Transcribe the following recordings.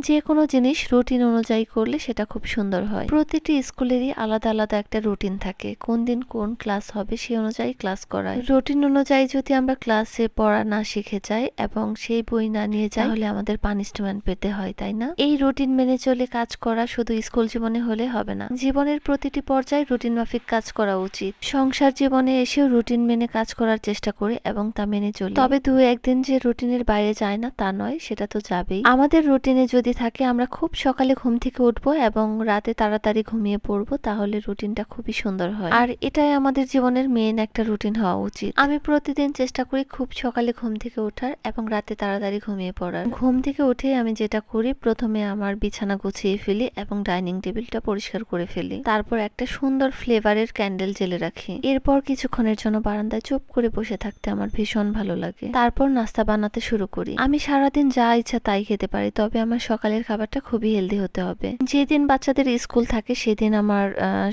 যে কোনো জিনিস রুটিন অনুযায়ী করলে সেটা খুব সুন্দর হয়। প্রতিটি স্কুলেরই আলাদা আলাদা একটা রুটিন থাকে। কোন দিন কোন ক্লাস হবে সেই অনুযায়ী ক্লাস করায়। রুটিন অনুযায়ী যদি আমরা ক্লাসে পড়া না শিখে যাই এবং সেই বই না নিয়ে যাই, তাহলে আমাদের পানিশমেন্ট পেতে হয়, তাই না? এই রুটিন মেনে চলে কাজ করা শুধু স্কুল জীবনে হলে হবে না। জীবনের প্রতিটি পর্যায়ে রুটিন মাফিক কাজ করা উচিত। সংসার জীবনে এসেও রুটিন মেনে কাজ করার চেষ্টা করে এবং তা মেনে চলি। তবে দু একদিন যে রুটিনের বাইরে যায় না তা নয়, সেটা তো যাবেই। আমাদের রুটিনে যদি থাকে আমরা খুব সকালে ঘুম থেকে উঠবো এবং রাতে তাড়াতাড়ি ঘুমিয়ে পড়ব, তাহলে রুটিনটা খুবই সুন্দর হয়। আর এটাই আমাদের জীবনের মেন একটা রুটিন হওয়া উচিত। আমি প্রতিদিন চেষ্টা করি খুব সকালে ঘুম থেকে ওঠার এবং রাতে তাড়াতাড়ি ঘুমিয়ে পড়ার। ঘুম থেকে উঠে আমি যেটা করি, প্রথমে আমার বিছানা গুছিয়ে ফেলি এবং ডাইনিং টেবিলটা পরিষ্কার করে ফেলি। তারপর একটা সুন্দর ফ্লেভারের ক্যান্ডেল জেলে রাখি। এরপর কিছুক্ষণের জন্য বারান্দায় চুপ করে বসে থাকতে আমার ভীষণ ভালো লাগে। তারপর নাস্তা বানাতে শুরু করি। আমি সারাদিন যা ইচ্ছা তাই খেতে পারি, তবে আমার সকালের খাবারটা খুবই হেলদি হতে হবে। যেদিন বাচ্চাদের স্কুল থাকে সেদিন আমার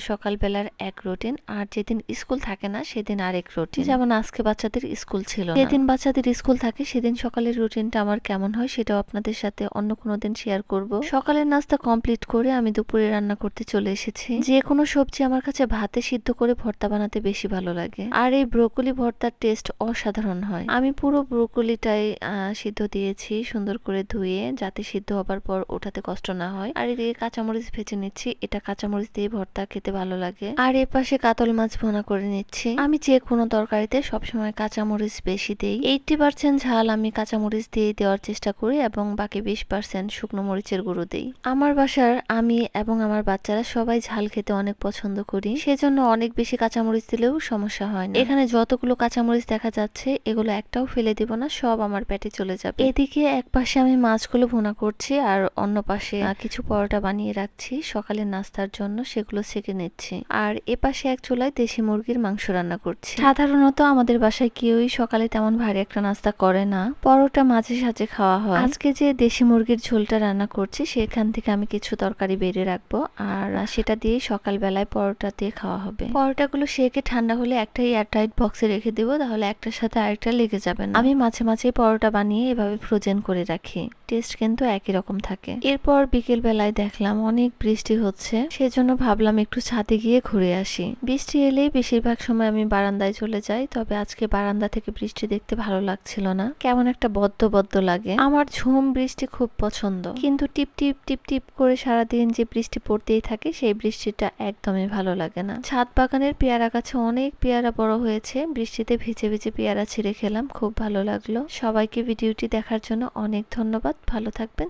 সকালবেলার এক রুটিন আর যেদিন স্কুল থাকে না সেদিন আরেক রুটিন যেমন আজকে বাচ্চাদের স্কুল ছিল যেদিন বাচ্চাদের স্কুল থাকে সেদিন সকালের রুটিনটা আমার কেমন হয় সেটাও আপনাদের সাথে অন্য কোনো দিন শেয়ার করব। সকালের নাস্তা কমপ্লিট করে আমি দুপুরে রান্না করতে চলে এসেছি। যে কোনো সবজি আমার কাছে ভাতে সিদ্ধ করে ভর্তা বানাতে বেশি ভালো লাগে। আর এই ব্রোকলি ভর্তার টেস্ট অসাধারণ হয়। আমি পুরো ব্রোকলিটাই সিদ্ধ দিয়েছি সুন্দর করে ধুয়ে, যাতে সিদ্ধ হবার পর ওঠাতে কষ্ট না হয়। আর এদিকে কাঁচামরিচ ভেজে নিচ্ছি। এটা কাঁচামরিচ দিয়ে ভর্তা খেতে ভালো লাগে। আর এ পাশে কাতল মাছ ভোনা করে নিচ্ছি। আমি যে কোনো তরকারিতে সবসময় কাঁচামরিচ বেশি দেই। এইটটি পার্সেন্ট ঝাল আমি কাঁচামরিচ দিয়ে দেওয়ার চেষ্টা করি এবং বাকি বিশ পার্সেন্ট শুকনো মরিচের গুঁড়ো দেই। আমার বাসার আমি এবং আমার বাচ্চারা সবাই ঝাল খেতে অনেক পছন্দ করি। সেজন্য অনেক বেশি কাঁচামরিচ দিলেও সমস্যা হয় না। এখানে যতগুলো কাঁচামরিচ দেখা যাচ্ছে, এগুলো একটাও ফেলে দিব না, সব আমার পেটে চলে যাবে। এদিকে এক পাশে আমি মাছগুলো ভুনা করছি আর অন্য পাশে কিছু পরোটা বানিয়ে রাখছি। সকালের নাস্তার জন্য সেগুলো সেকে নিচ্ছি। আর এ পাশে এক চুলায় দেশি মুরগির মাংস রান্না করছি। সাধারণত আমাদের বাসায় কেউই সকালে তেমন ভারী একটা নাস্তা করে না। পরোটা মাঝে সাঝে খাওয়া হয়। আজকে যে দেশি মুরগির ঝোলটা রান্না করছি, সেখান থেকে আমি কিছু তরকারি বেড়ে রাখব। আর সেটা দিয়ে সকালবেলায় পরোটা দিয়ে খাওয়া হবে। পরোটাগুলো সেকে ঠান্ডা হলে একটা এয়ারটাইট বক্সে রেখে দেবো, তাহলে একটার সাথে আরেকটা লেগে যাবে না। আমি মাঝে মাঝে পরোটা বানিয়ে এভাবে ফ্রোজেন করে রাখি। টেস্ট কিন্তু একই রকম। থাকে। এরপর বিকেল বেলায় দেখলাম অনেক বৃষ্টি হচ্ছে, সেজন্য ভাবলাম একটু ছাদে গিয়ে ঘুরে আসি। বৃষ্টি এলেই বেশিরভাগ সময় আমি বারান্দায় চলে যাই, তবে আজকে বারান্দা থেকে বৃষ্টি দেখতে ভালো লাগছিল না। কেমন একটা বদ্ধ বদ্ধ লাগে। আমার ঝুম বৃষ্টি খুব পছন্দ। কিন্তু টিপ টিপ টিপ টিপ করে সারাদিন যে বৃষ্টি পড়তেই থাকে, সেই বৃষ্টিটা একদমই ভালো লাগে না। ছাদ বাগানের পেয়ারা গাছে অনেক পেয়ারা বড় হয়েছে। বৃষ্টিতে ভিজে ভিজে পেয়ারা ছিঁড়ে খেলাম। খুব ভালো লাগল। সবাইকে ভিডিওটি দেখার জন্য অনেক ধন্যবাদ। ভালো থাকবেন